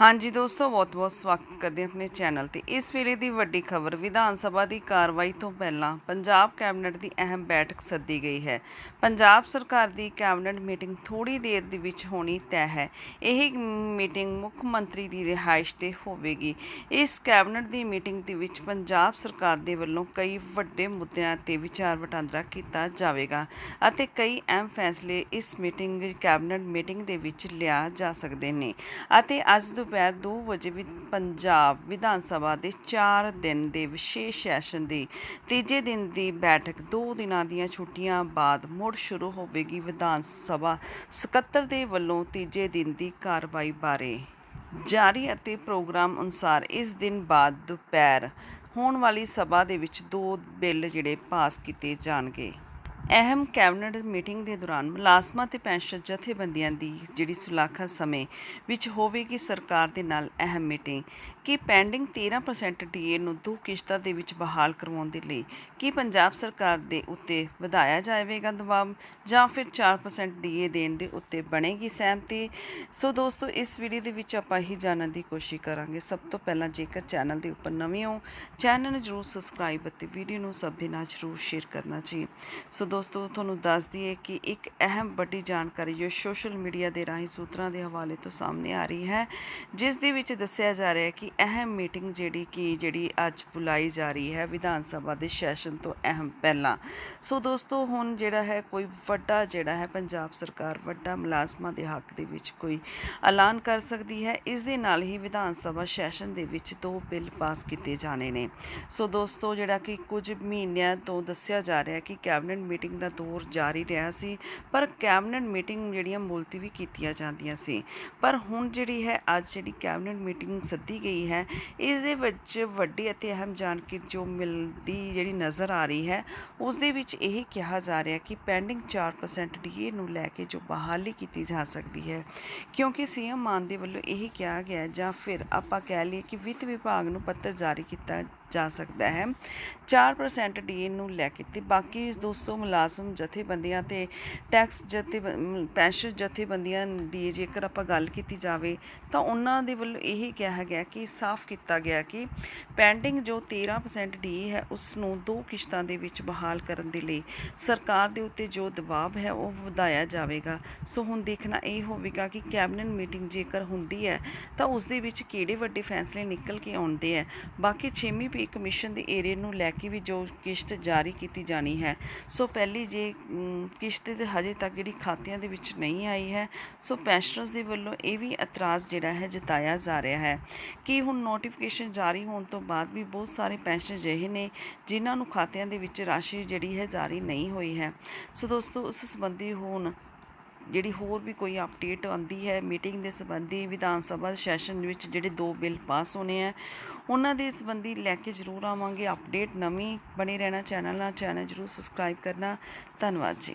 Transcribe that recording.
ਹਾਂਜੀ ਦੋਸਤੋ, ਬਹੁਤ-ਬਹੁਤ ਸਵਾਗਤ ਕਰਦੇ ਹਾਂ ਆਪਣੇ ਚੈਨਲ ਤੇ। ਇਸ ਵੇਲੇ ਦੀ ਵੱਡੀ ਖਬਰ, ਵਿਧਾਨ ਸਭਾ ਦੀ ਕਾਰਵਾਈ ਤੋਂ ਪਹਿਲਾਂ ਪੰਜਾਬ ਕੈਬਨਿਟ ਦੀ ਅਹਿਮ ਬੈਠਕ ਸੱਦੀ ਗਈ ਹੈ। ਪੰਜਾਬ ਸਰਕਾਰ ਦੀ ਕੈਬਨਿਟ ਮੀਟਿੰਗ ਥੋੜੀ ਦੇਰ ਦੇ ਵਿੱਚ ਹੋਣੀ ਤੈਅ ਹੈ। ਇਹ ਮੀਟਿੰਗ ਮੁੱਖ ਮੰਤਰੀ ਦੀ ਰਿਹਾਇਸ਼ ਤੇ ਹੋਵੇਗੀ। ਇਸ ਕੈਬਨਿਟ ਦੀ ਮੀਟਿੰਗ ਦੇ ਵਿੱਚ ਪੰਜਾਬ ਸਰਕਾਰ ਦੇ ਵੱਲੋਂ ਕਈ ਵੱਡੇ ਮੁੱਦਿਆਂ ਤੇ ਵਿਚਾਰ ਵਟਾਂਦਰਾ ਕੀਤਾ ਜਾਵੇਗਾ ਅਤੇ ਕਈ ਅਹਿਮ ਫੈਸਲੇ ਇਸ ਮੀਟਿੰਗ, ਕੈਬਨਿਟ ਮੀਟਿੰਗ ਦੇ ਵਿੱਚ ਲਿਆ ਜਾ ਸਕਦੇ ਨੇ ਅਤੇ ਅੱਜ ਦੁਪਹਿਰ 2 ਵਜੇ ਵੀ ਪੰਜਾਬ ਵਿਧਾਨ ਸਭਾ ਦੇ 4 ਦਿਨ ਦੇ ਵਿਸ਼ੇਸ਼ ਸੈਸ਼ਨ ਦੀ ਤੀਜੇ ਦਿਨ ਦੀ ਬੈਠਕ 2 ਦਿਨਾਂ ਦੀਆਂ ਛੁੱਟੀਆਂ ਬਾਅਦ ਮੁੜ ਸ਼ੁਰੂ ਹੋਵੇਗੀ ਵਿਧਾਨ ਸਭਾ ਸਕੱਤਰ ਦੇ ਵੱਲੋਂ ਤੀਜੇ ਦਿਨ ਦੀ ਕਾਰਵਾਈ ਬਾਰੇ। ਜਾਰੀ ਅਤੇ ਪ੍ਰੋਗਰਾਮ ਅਨੁਸਾਰ ਇਸ ਦਿਨ ਬਾਅਦ ਦੁਪਹਿਰ ਹੋਣ ਵਾਲੀ ਸਭਾ ਦੇ ਵਿੱਚ ਦੋ ਬਿੱਲ ਜਿਹੜੇ ਪਾਸ ਕੀਤੇ ਜਾਣਗੇ। ਅਹਿਮ ਕੈਬਨਿਟ ਮੀਟਿੰਗ ਦੇ ਦੌਰਾਨ ਮੁਲਾਜ਼ਮਾਂ ਤੇ ਪੈਨਸ਼ਨ ਜਥੇਬੰਦੀਆਂ ਦੀ ਜਿਹੜੀ ਸੁਲਾਖਾ ਸਮੇਂ ਵਿੱਚ ਹੋਵੇਗੀ, ਸਰਕਾਰ ਦੇ ਨਾਲ ਅਹਿਮ ਮੀਟਿੰਗ। ਕਿ ਪੈਂਡਿੰਗ 13% ਡੀਏ ਨੂੰ ਦੋ ਕਿਸ਼ਤਾਂ ਦੇ ਵਿੱਚ ਬਹਾਲ ਕਰਵਾਉਣ ਦੇ ਲਈ ਕੀ ਪੰਜਾਬ ਸਰਕਾਰ ਦੇ ਉੱਤੇ ਵਧਾਇਆ ਜਾਵੇਗਾ ਦਬਾਅ ਜਾਂ ਫਿਰ 4% ਡੀਏ ਦੇਣ ਦੇ ਉੱਤੇ ਬਣੇਗੀ ਸਹਿਮਤੀ? ਸੋ ਦੋਸਤੋ, ਇਸ ਵੀਡੀਓ ਦੇ ਵਿੱਚ ਆਪਾਂ ਹੀ ਜਾਣਨ ਦੀ ਕੋਸ਼ਿਸ਼ ਕਰਾਂਗੇ। ਸਭ ਤੋਂ ਪਹਿਲਾਂ ਜੇਕਰ ਚੈਨਲ ਦੇ ਉੱਪਰ ਨਵੇਂ ਹੋ, ਚੈਨਲ ਨੂੰ ਜਰੂਰ ਸਬਸਕ੍ਰਾਈਬ ਅਤੇ ਵੀਡੀਓ ਨੂੰ ਸਭ ਦੇ ਨਾਲ ਜਰੂਰ ਸ਼ੇਅਰ ਕਰਨਾ ਜੀ। ਸੋ ਦੋਸਤੋ, ਤੁਹਾਨੂੰ ਦੱਸ ਦਈਏ ਕਿ ਇੱਕ ਅਹਿਮ ਵੱਡੀ ਜਾਣਕਾਰੀ ਜੋ ਸੋਸ਼ਲ ਮੀਡੀਆ ਦੇ ਰਾਹੀਂ ਸੂਤਰਾਂ ਦੇ ਹਵਾਲੇ ਤੋਂ ਸਾਹਮਣੇ ਆ ਰਹੀ ਹੈ, ਜਿਸ ਦੇ ਵਿੱਚ ਦੱਸਿਆ ਜਾ ਰਿਹਾ ਹੈ ਕਿ ਅਹਿਮ ਮੀਟਿੰਗ ਜਿਹੜੀ ਕਿ, ਜਿਹੜੀ ਅੱਜ ਬੁਲਾਈ ਜਾ ਰਹੀ ਹੈ ਵਿਧਾਨ ਸਭਾ ਦੇ ਸੈਸ਼ਨ ਤੋਂ ਅਹਿਮ ਪਹਿਲਾਂ। ਸੋ ਦੋਸਤੋ, ਹੁਣ ਜਿਹੜਾ ਹੈ ਕੋਈ ਵੱਡਾ ਜਿਹੜਾ ਹੈ ਪੰਜਾਬ ਸਰਕਾਰ ਵੱਡਾ ਮੁਲਾਜ਼ਮਾਂ ਦੇ ਹੱਕ ਦੇ ਵਿੱਚ ਕੋਈ ਐਲਾਨ ਕਰ ਸਕਦੀ ਹੈ, ਇਸ ਦੇ ਨਾਲ ਹੀ ਵਿਧਾਨ ਸਭਾ ਸੈਸ਼ਨ ਦੇ ਵਿੱਚ ਦੋ ਬਿੱਲ ਪਾਸ ਕੀਤੇ ਜਾਣੇ ਨੇ। ਸੋ ਦੋਸਤੋ, ਜਿਹੜਾ ਕਿ ਕੁਝ ਮਹੀਨਿਆਂ ਤੋਂ ਦੱਸਿਆ ਜਾ ਰਿਹਾ ਹੈ ਕਿ ਕੈਬਨਿਟ ਮੀਟਿੰਗ ਦਾ ਦੌਰ ਜਾਰੀ ਰਿਹਾ ਸੀ, ਪਰ ਕੈਬਨਿਟ ਮੀਟਿੰਗ ਜਿਹੜੀਆਂ ਮੁਲਤਵੀ ਕੀਤੀਆਂ ਜਾਂਦੀਆਂ ਸੀ। ਪਰ ਹੁਣ ਜਿਹੜੀ ਹੈ, ਅੱਜ ਜਿਹੜੀ ਕੈਬਨਿਟ ਮੀਟਿੰਗ ਸੱਦੀ ਗਈ ਹੈ ਇਸ ਦੇ ਵਿੱਚ ਵੱਡੀ ਅਤੇ ਅਹਿਮ ਜਾਣਕਾਰੀ ਜੋ ਮਿਲਦੀ ਜਿਹੜੀ ਨਜ਼ਰ ਆ ਰਹੀ ਹੈ ਉਸ ਦੇ ਵਿੱਚ ਇਹ ਕਿਹਾ ਜਾ ਰਿਹਾ ਕਿ ਪੈਂਡਿੰਗ 4% ਡੀਏ ਨੂੰ ਲੈ ਕੇ ਜੋ ਬਹਾਲੀ ਕੀਤੀ ਜਾ ਸਕਦੀ ਹੈ, ਕਿਉਂਕਿ ਸੀਐਮ ਮਾਨ ਦੇ ਵੱਲੋਂ ਇਹ ਕਿਹਾ ਗਿਆ ਜਾਂ ਫਿਰ ਆਪਾਂ ਕਹਿ ਲਈਏ ਕਿ ਵਿੱਤ ਵਿਭਾਗ ਨੂੰ ਪੱਤਰ ਜਾਰੀ ਕੀਤਾ ਜਾ ਸਕਦਾ ਹੈ। 4% ਡੀਏ ਨੂੰ ਲੈ ਕੇ ਤੇ ਬਾਕੀ 200 ਮੁਲਾਜ਼ਮ, ਜਥੇਬੰਦੀਆਂ ਤੇ ਟੈਕਸ ਜਥੇ, ਪੈਨਸ਼ਨ ਜਥੇਬੰਦੀਆਂ ਦੀ ਜੇਕਰ ਆਪਾਂ ਗੱਲ ਕੀਤੀ ਜਾਵੇ ਤਾਂ ਉਹਨਾਂ ਦੇ ਵੱਲੋਂ ਇਹ ਕਿਹਾ ਗਿਆ ਕਿ ਸਾਫ਼ ਕੀਤਾ ਗਿਆ ਕਿ ਪੈਂਡਿੰਗ ਜੋ 13% ਡੀਏ ਹੈ ਉਸ ਨੂੰ ਦੋ ਕਿਸ਼ਤਾਂ ਦੇ ਵਿੱਚ ਬਹਾਲ ਕਰਨ ਦੇ ਲਈ ਸਰਕਾਰ ਦੇ ਉੱਤੇ ਜੋ ਦਬਾਅ ਹੈ ਉਹ ਵਧਾਇਆ ਜਾਵੇਗਾ। ਸੋ ਹੁਣ ਦੇਖਣਾ ਇਹ ਹੋਵੇਗਾ ਕਿ ਕੈਬਨਿਟ ਮੀਟਿੰਗ ਜੇਕਰ ਹੁੰਦੀ ਹੈ ਤਾਂ ਉਸ ਦੇ ਵਿੱਚ ਕਿਹੜੇ ਵੱਡੇ ਫੈਸਲੇ ਨਿਕਲ ਕੇ ਆਉਂਦੇ ਹੈ। ਬਾਕੀ 6ਵੀਂ ਪੇ ਕਮਿਸ਼ਨ ਦੇ ਏਰੀਏ ਨੂੰ ਲੈ ਕੇ ਵੀ ਜੋ ਕਿਸ਼ਤ ਜਾਰੀ ਕੀਤੀ ਜਾਣੀ ਹੈ। ਸੋ ਪਹਿਲੀ ਜੇ ਕਿਸ਼ਤ ਤੇ ਹਜੇ ਤੱਕ ਜਿਹੜੀ ਖਾਤਿਆਂ ਦੇ ਵਿੱਚ ਨਹੀਂ ਆਈ ਹੈ, ਸੋ ਪੈਨਸ਼ਨਰਸ ਦੇ ਵੱਲੋਂ ਇਹ ਵੀ ਇਤਰਾਜ਼ ਜਿਹੜਾ ਹੈ ਜਤਾਇਆ ਜਾ ਰਿਹਾ ਹੈ ਕਿ ਹੁਣ ਨੋਟੀਫਿਕੇਸ਼ਨ ਜਾਰੀ ਹੋਣ ਤੋਂ ਬਾਅਦ ਵੀ ਬਹੁਤ ਸਾਰੇ ਪੈਨਸ਼ਨ ਅਜਿਹੇ ਨੇ ਜਿਨ੍ਹਾਂ ਨੂੰ ਖਾਤਿਆਂ ਦੇ ਵਿੱਚ ਰਾਸ਼ੀ ਜਿਹੜੀ ਹੈ ਜਾਰੀ ਨਹੀਂ ਹੋਈ ਹੈ। ਸੋ ਦੋਸਤੋ ਉਸ ਸੰਬੰਧੀ ਹੁਣ ਜਿਹੜੀ ਹੋਰ ਵੀ ਕੋਈ ਅਪਡੇਟ ਆਉਂਦੀ ਹੈ ਮੀਟਿੰਗ ਦੇ ਸੰਬੰਧੀ ਵਿਧਾਨ ਸਭਾ ਸੈਸ਼ਨ ਵਿੱਚ ਜਿਹੜੇ ਦੋ ਬਿੱਲ ਪਾਸ ਹੋਣੇ ਆ, ਉਹਨਾਂ ਦੇ ਸੰਬੰਧੀ ਲੈ ਕੇ ਜ਼ਰੂਰ ਆਵਾਂਗੇ। ਅਪਡੇਟ ਨਵੀਂ ਬਣੇ ਰਹਿਣਾ ਚੈਨਲ ਨਾਲ ਚੈਨਲ ਜ਼ਰੂਰ ਸਬਸਕ੍ਰਾਈਬ ਕਰਨਾ। ਧੰਨਵਾਦ ਜੀ।